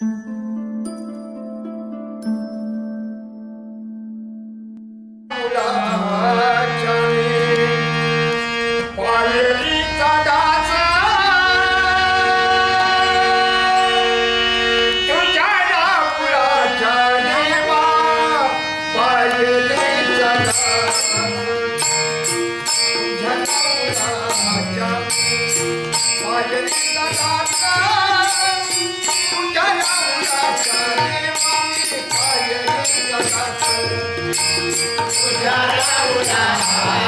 Mm-hmm. उठा उठा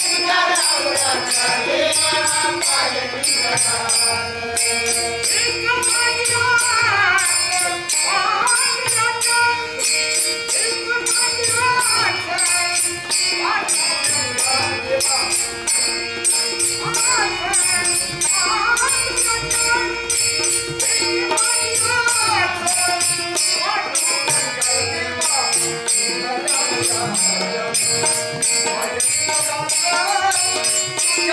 ఆయన